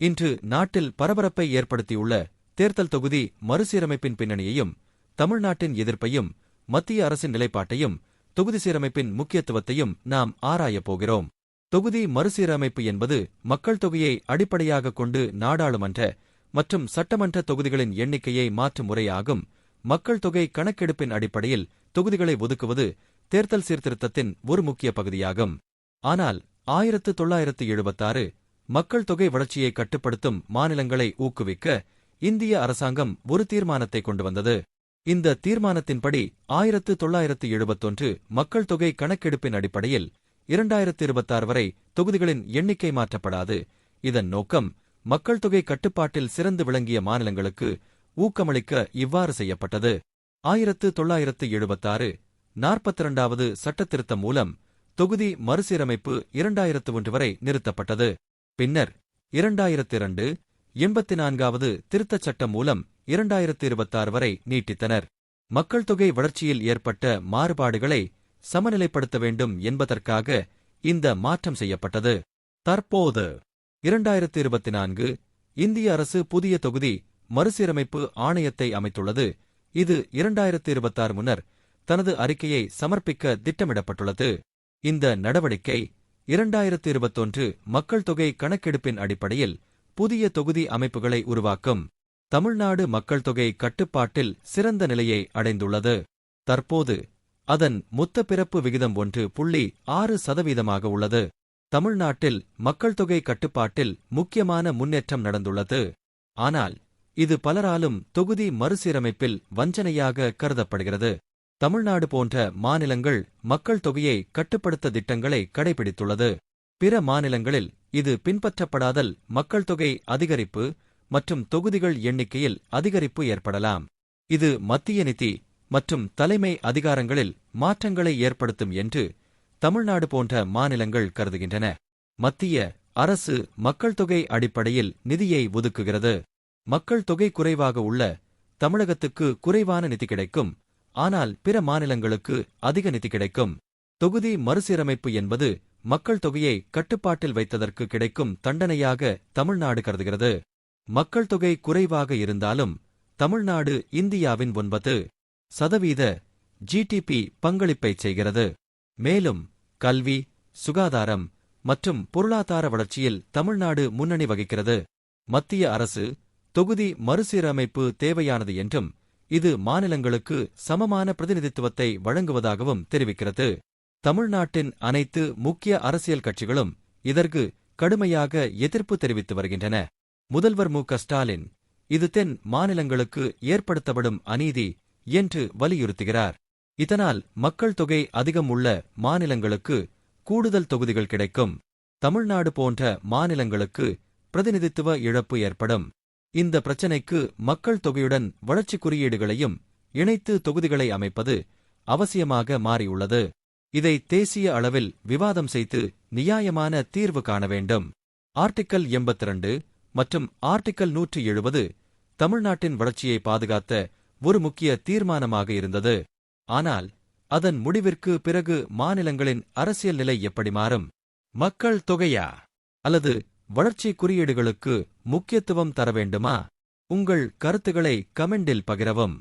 இன்று நாட்டில் பரபரப்பை ஏற்படுத்தியுள்ள தேர்தல் தொகுதி மறுசீரமைப்பின் பின்னணியையும் தமிழ்நாட்டின் எதிர்ப்பையும் மத்திய அரசின் நிலைப்பாட்டையும் தொகுதி சீரமைப்பின் முக்கியத்துவத்தையும் நாம் ஆராயப் போகிறோம். தொகுதி மறுசீரமைப்பு என்பது மக்கள் தொகையை அடிப்படையாகக் கொண்டு நாடாளுமன்ற மற்றும் சட்டமன்ற தொகுதிகளின் எண்ணிக்கையை மாற்றும் முறையாகும். மக்கள் தொகை கணக்கெடுப்பின் அடிப்படையில் தொகுதிகளை ஒதுக்குவது தேர்தல் சீர்திருத்தத்தின் ஒரு முக்கிய பகுதியாகும். ஆனால் ஆயிரத்து தொள்ளாயிரத்து எழுபத்தாறு மக்கள் தொகை வளர்ச்சியை கட்டுப்படுத்தும் மாநிலங்களை ஊக்குவிக்க இந்திய அரசாங்கம் ஒரு தீர்மானத்தை கொண்டு வந்தது. இந்த தீர்மானத்தின்படி ஆயிரத்து தொள்ளாயிரத்து எழுபத்தொன்று மக்கள் தொகை கணக்கெடுப்பின் அடிப்படையில் இரண்டாயிரத்து இருபத்தாறு வரை தொகுதிகளின் எண்ணிக்கை மாற்றப்படாது. இதன் நோக்கம் மக்கள் தொகை கட்டுப்பாட்டில் சிறந்து விளங்கிய மாநிலங்களுக்கு ஊக்கமளிக்க இவ்வாறு செய்யப்பட்டது. ஆயிரத்து தொள்ளாயிரத்து எழுபத்தாறு நாற்பத்தி இரண்டாவது சட்டத்திருத்தம் மூலம் தொகுதி மறுசீரமைப்பு இரண்டாயிரத்து ஒன்று வரை நிறுத்தப்பட்டது. பின்னர் இரண்டாயிரத்து இரண்டு எண்பத்தி நான்காவது திருத்தச் சட்டம் மூலம் இரண்டாயிரத்து இருபத்தாறு வரை நீட்டித்தனர். மக்கள் தொகை வளர்ச்சியில் ஏற்பட்ட மாறுபாடுகளை சமநிலைப்படுத்த வேண்டும் என்பதற்காக இந்த மாற்றம் செய்யப்பட்டது. தற்போது இரண்டாயிரத்தி இருபத்தி நான்கு இந்திய அரசு புதிய தொகுதி மறுசீரமைப்பு ஆணையத்தை அமைத்துள்ளது. இது இரண்டாயிரத்து இருபத்தாறு முன்னர் தனது அறிக்கையை சமர்ப்பிக்க திட்டமிடப்பட்டுள்ளது. இந்த நடவடிக்கை இரண்டாயிரத்து இருபத்தொன்று மக்கள் தொகை கணக்கெடுப்பின் அடிப்படையில் புதிய தொகுதி அமைப்புகளை உருவாக்கும் தமிழ்நாடு மக்கள் தொகை கட்டுப்பாட்டில் சிறந்த நிலையை அடைந்துள்ளது. தற்போது அதன் மொத்த பிறப்பு விகிதம் ஒன்று புள்ளி ஆறு சதவீதமாக உள்ளது. தமிழ்நாட்டில் மக்கள் தொகை கட்டுப்பாட்டில் முக்கியமான முன்னேற்றம் நடந்துள்ளது. ஆனால் இது பலராலும் தொகுதி மறுசீரமைப்பில் வஞ்சனையாக கருதப்படுகிறது. தமிழ்நாடு போன்ற மாநிலங்கள் மக்கள் தொகையை கட்டுப்படுத்த திட்டங்களை கடைபிடித்துள்ளது. பிற மாநிலங்களில் இது பின்பற்றப்படாதல் மக்கள் தொகை அதிகரிப்பு மற்றும் தொகுதிகள் எண்ணிக்கையில் அதிகரிப்பு ஏற்படலாம். இது மத்திய நிதி மற்றும் தலைமை அதிகாரங்களில் மாற்றங்களை ஏற்படுத்தும் என்று தமிழ்நாடு போன்ற மாநிலங்கள் கருதுகின்றன. மத்திய அரசு மக்கள் தொகை அடிப்படையில் நிதியை ஒதுக்குகிறது. மக்கள் தொகை குறைவாக உள்ள தமிழகத்துக்கு குறைவான நிதி கிடைக்கும் ஆனால் பிற மாநிலங்களுக்கு அதிக நிதி கிடைக்கும். தொகுதி மறுசீரமைப்பு என்பது மக்கள் தொகையை கட்டுப்பாட்டில் வைத்ததற்கு கிடைக்கும் தண்டனையாக தமிழ்நாடு கருதுகிறது. மக்கள் தொகை குறைவாக இருந்தாலும் தமிழ்நாடு இந்தியாவின் ஒன்பது சதவீத ஜிடிபி பங்களிப்பைச் செய்கிறது. மேலும் கல்வி சுகாதாரம் மற்றும் பொருளாதார வளர்ச்சியில் தமிழ்நாடு முன்னணி வகிக்கிறது. மத்திய அரசு தொகுதி மறுசீரமைப்பு தேவையானது என்றும் இது மாநிலங்களுக்கு சமமான பிரதிநிதித்துவத்தை வழங்குவதாகவும் தெரிவிக்கிறது. தமிழ்நாட்டின் அனைத்து முக்கிய அரசியல் கட்சிகளும் இதற்கு கடுமையாக எதிர்ப்பு தெரிவித்து வருகின்றன. முதல்வர் மு க ஸ்டாலின் இது தென் மாநிலங்களுக்கு ஏற்படுத்தப்படும் அநீதி என்று வலியுறுத்துகிறார். இதனால் மக்கள் தொகை அதிகம் உள்ள மாநிலங்களுக்கு கூடுதல் தொகுதிகள் கிடைக்கும். தமிழ்நாடு போன்ற மாநிலங்களுக்கு பிரதிநிதித்துவ இழப்பு ஏற்படும். இந்த பிரச்சினைக்கு மக்கள் தொகையுடன் வளர்ச்சி குறியீடுகளையும் இணைத்து தொகுதிகளை அமைப்பது அவசியமாக மாறியுள்ளது. இதை தேசிய அளவில் விவாதம் செய்து நியாயமான தீர்வு காண வேண்டும். ஆர்டிக்கல் எண்பத்திரண்டு மற்றும் ஆர்டிக்கல் நூற்றி எழுபது தமிழ்நாட்டின் வளர்ச்சியை பாதுகாத்த ஒரு முக்கிய தீர்மானமாக இருந்தது. ஆனால் அதன் முடிவிற்கு பிறகு மாநிலங்களின் அரசியல் நிலை எப்படி மாறும்? மக்கள் தொகையா? அல்லது வளர்ச்சி குறியீடுகளுக்கு முக்கியத்துவம் தர வேண்டுமா? உங்கள் கருத்துக்களை கமெண்டில் பகிரவும்.